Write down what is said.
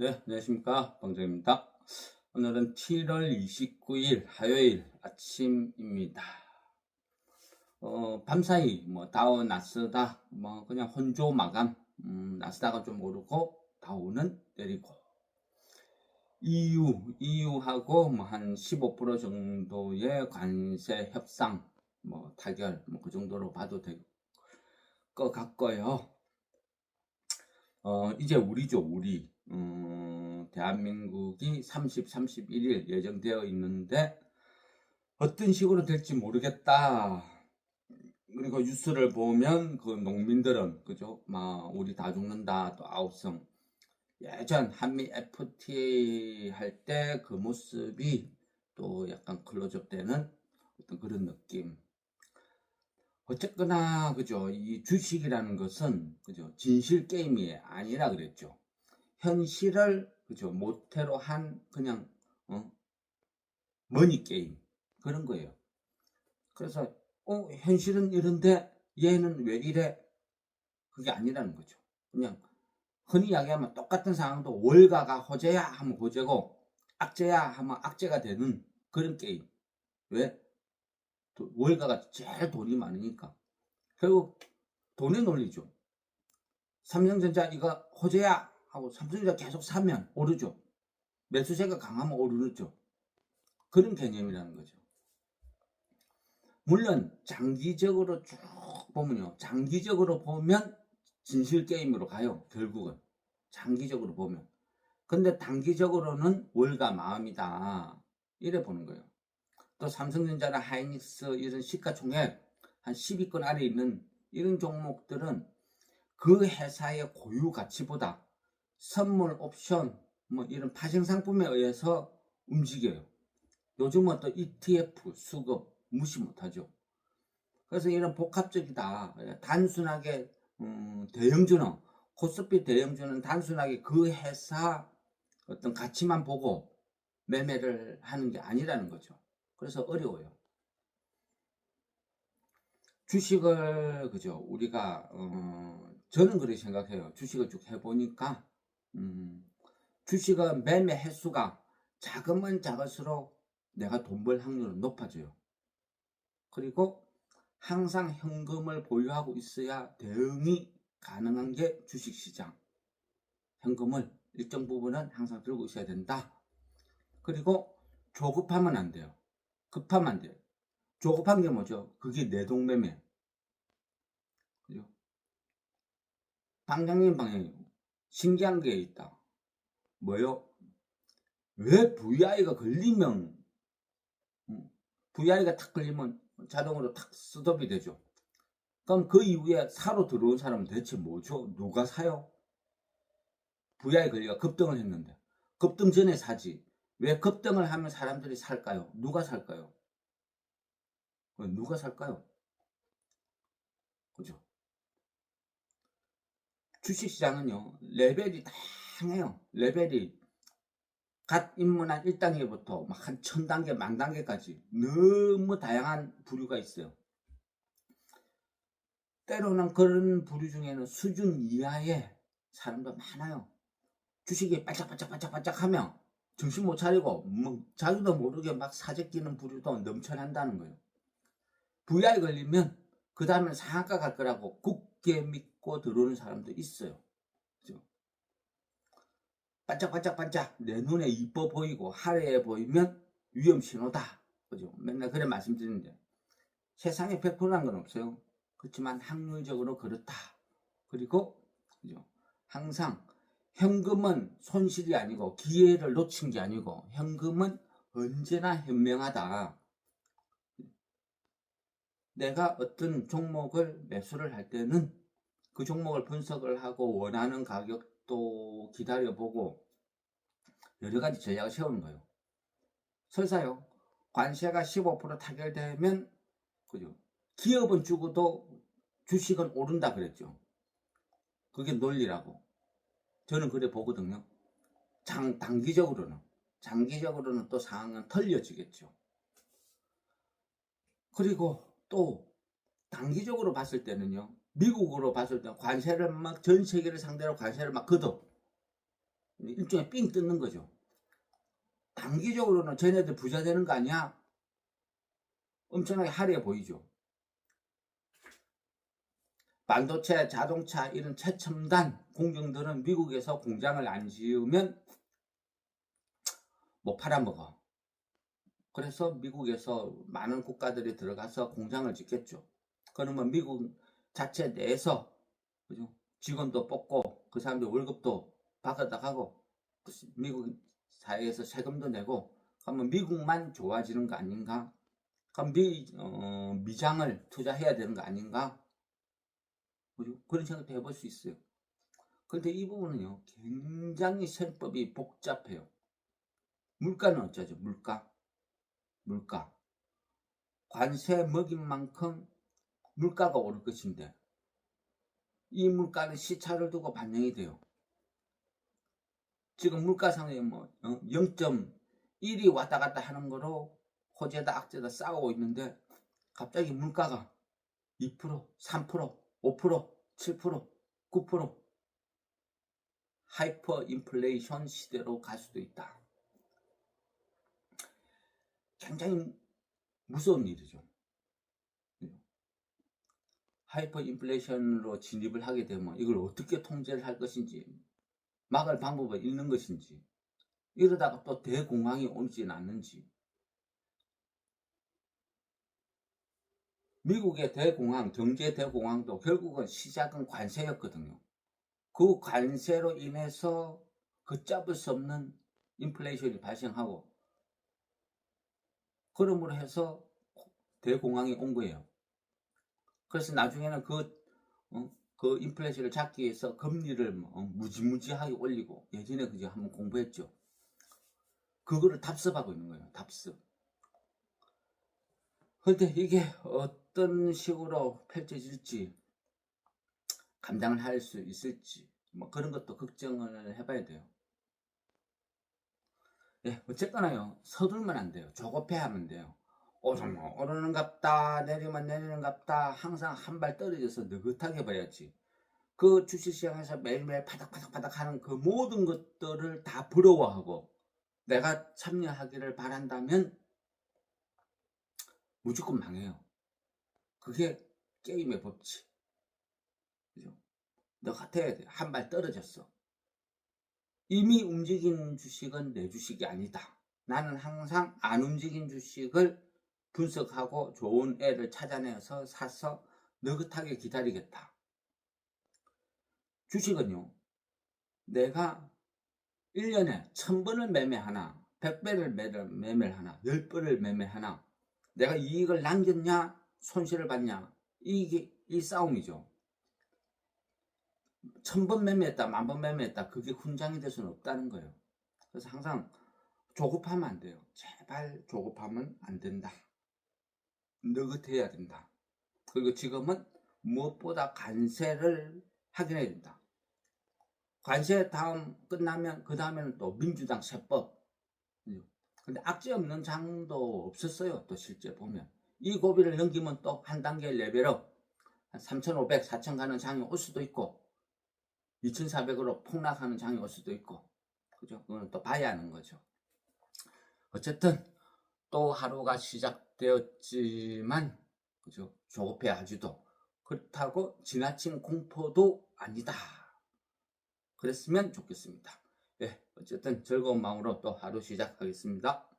네, 안녕하십니까. 방정입니다. 오늘은 7월 29일 화요일 아침입니다. 어, 밤사이 뭐 다우 나스닥 뭐 그냥 혼조 마감. 음, 나스닥은 좀 오르고 다우는 내리고. EU, EU하고 뭐 한 15% 정도의 관세 협상 뭐 타결 뭐 그 정도로 봐도 될 것 같고요. 어, 이제 우리죠, 우리. 음, 대한민국이 30, 31일 예정되어 있는데 어떤 식으로 될지 모르겠다. 그리고 뉴스를 보면 그 농민들은 그죠? 막 우리 다 죽는다 또 아홉성 예전 한미 FTA 할 때 그 모습이 또 약간 클로즈업 되는 어떤 그런 느낌. 어쨌거나 그죠? 이 주식이라는 것은 그죠? 진실 게임이 아니라 그랬죠. 현실을 그죠? 모태로 한 그냥 어? 머니 게임 그런 거예요. 그래서 어 현실은 이런데 얘는 왜 이래? 그게 아니라는 거죠. 그냥 흔히 이야기하면 똑같은 상황도 월가가 호재야 하면 호재고 악재야 하면 악재가 되는 그런 게임. 왜? 도- 월가가 제일 돈이 많으니까. 결국 돈의 논리죠. 삼성전자 이거 호재야 하고 삼성전자 계속 사면 오르죠. 매수세가 강하면 오르죠. 그런 개념이라는 거죠. 물론 장기적으로 쭉 보면요. 장기적으로 보면 진실 게임으로 가요. 결국은 장기적으로 보면. 근데 단기적으로는 월가 마음이다. 이래 보는 거예요. 또 삼성전자나 하이닉스 이런 시가총액 한 10위권 아래 있는 이런 종목들은 그 회사의 고유 가치보다 선물 옵션 뭐 이런 파생 상품에 의해서 움직여요. 요즘은 또 ETF 수급 무시 못하죠. 그래서 이런 복합적이다. 단순하게 음, 대형주는 코스피 대형주는 단순하게 그 회사 어떤 가치만 보고 매매를 하는 게 아니라는 거죠. 그래서 어려워요. 주식을 그죠 우리가 어, 저는 그렇게 생각해요. 주식을 쭉 해보니까 음, 주식은 매매 횟수가 작으면 작을수록 내가 돈 벌 확률은 높아져요. 그리고 항상 현금을 보유하고 있어야 대응이 가능한 게 주식시장. 현금을 일정 부분은 항상 들고 있어야 된다. 그리고 조급하면 안 돼요. 급하면 안 돼요. 조급한 게 뭐죠? 그게 내동매매. 그죠? 방향인 방향이고. 신기한 게 있다. 뭐요? 왜 VI가 걸리면, 음, VI가 탁 걸리면 자동으로 탁 스톱이 되죠. 그럼 그 이후에 사로 들어온 사람은 대체 뭐죠? 누가 사요? VI 걸리가 급등을 했는데. 급등 전에 사지. 왜 급등을 하면 사람들이 살까요? 누가 살까요? 어, 누가 살까요? 그죠? 주식시장은요, 레벨이 다양해요. 레벨이 갓 입문한 1단계부터 막 한 1000단계, 만 단계까지 너무 다양한 부류가 있어요. 때로는 그런 부류 중에는 수준 이하의 사람도 많아요. 주식이 반짝반짝반짝반짝 하면 정신 못 차리고 뭐 자기도 모르게 막 사재 끼는 부류도 넘쳐난다는 거예요. VI 걸리면 그 다음엔 상한가 갈 거라고 굳게 믿고 들어오는 사람도 있어요. 그죠? 반짝반짝반짝 내 눈에 이뻐 보이고 화려해 보이면 위험 신호다. 그죠? 맨날 그래 말씀드리는데 세상에 100%란 건 없어요. 그렇지만 확률적으로 그렇다. 그리고 그죠? 항상 현금은 손실이 아니고 기회를 놓친 게 아니고 현금은 언제나 현명하다. 내가 어떤 종목을 매수를 할 때는 그 종목을 분석을 하고 원하는 가격도 기다려보고 여러 가지 전략을 세우는 거예요. 설사요. 관세가 15% 타결되면 그죠? 기업은 죽어도 주식은 오른다 그랬죠. 그게 논리라고. 저는 그래 보거든요. 장, 단기적으로는. 장기적으로는 또 상황은 털려지겠죠. 그리고 또 단기적으로 봤을 때는요. 미국으로 봤을 때 관세를 막 전 세계를 상대로 관세를 막 걷어. 일종의 삥 뜯는 거죠. 단기적으로는 쟤네들 부자 되는 거 아니야? 엄청나게 화려해 보이죠. 반도체, 자동차 이런 최첨단 공정들은 미국에서 공장을 안 지으면 못 팔아먹어. 그래서 미국에서 많은 국가들이 들어가서 공장을 짓겠죠. 그러면 미국 자체 내에서 그죠? 직원도 뽑고 그 사람들 월급도 받아다 가고 미국 사회에서 세금도 내고 그러면 미국만 좋아지는 거 아닌가? 그럼 미, 어, 미장을 투자해야 되는 거 아닌가? 그죠? 그런 생각도 해볼 수 있어요. 그런데 이 부분은요, 굉장히 세법이 복잡해요. 물가는 어쩌죠? 물가? 물가. 관세 먹인 만큼 물가가 오를 것인데, 이 물가는 시차를 두고 반영이 돼요. 지금 물가상에 뭐, 0.1이 왔다 갔다 하는 거로 호재다 악재다 싸우고 있는데, 갑자기 물가가 2%, 3%, 5%, 7%, 9% 하이퍼 인플레이션 시대로 갈 수도 있다. 굉장히 무서운 일이죠. 하이퍼 인플레이션으로 진입을 하게 되면 이걸 어떻게 통제를 할 것인지 막을 방법을 잃는 것인지 이러다가 또 대공황이 오지는 않는지 미국의 대공황, 경제 대공황도 결국은 시작은 관세였거든요. 그 관세로 인해서 걷잡을 수 없는 인플레이션이 발생하고 그러므로 해서 대공황이 온 거예요. 그래서 나중에는 그, 어, 그 인플레이션을 잡기 위해서 금리를 뭐, 무지무지하게 올리고 예전에 그제 한번 공부했죠. 그거를 답습하고 있는 거예요. 답습. 근데 이게 어떤 식으로 펼쳐질지 감당을 할 수 있을지 뭐 그런 것도 걱정을 해봐야 돼요. 예, 어쨌거나요 서둘면 안 돼요. 조급해 하면 돼요. 오르면 오르는갑다 내리면 내리는갑다 항상 한 발 떨어져서 느긋하게 봐야지. 그 주식시장에서 매일매일 파닥파닥파닥 하는 그 모든 것들을 다 부러워하고 내가 참여하기를 바란다면 무조건 망해요. 그게 게임의 법칙. 그죠? 너 같아야 돼. 한 발 떨어졌어. 이미 움직인 주식은 내 주식이 아니다. 나는 항상 안 움직인 주식을 분석하고 좋은 애를 찾아내서 사서 느긋하게 기다리겠다. 주식은요, 내가 1년에 1000번을 매매하나, 100배를 매매를 하나, 10번을 매매하나, 내가 이익을 남겼냐, 손실을 봤냐, 이게 이 싸움이죠. 천번 매매했다, 만번 매매했다, 그게 훈장이 될 수는 없다는 거예요. 그래서 항상 조급하면 안 돼요. 제발 조급하면 안 된다. 느긋해야 된다. 그리고 지금은 무엇보다 관세를 확인해야 된다. 관세 다음 끝나면 그 다음에는 또 민주당 세법. 근데 악재 없는 장도 없었어요. 또 실제 보면 이 고비를 넘기면 또 한 단계 레벨업 한 3,500, 4,000 가는 장이 올 수도 있고 2,400으로 폭락하는 장이 올 수도 있고 그죠? 그건 또 봐야 하는 거죠. 어쨌든 또 하루가 시작되었지만 그죠? 조급해 하지도 그렇다고 지나친 공포도 아니다. 그랬으면 좋겠습니다. 예, 어쨌든 즐거운 마음으로 또 하루 시작하겠습니다.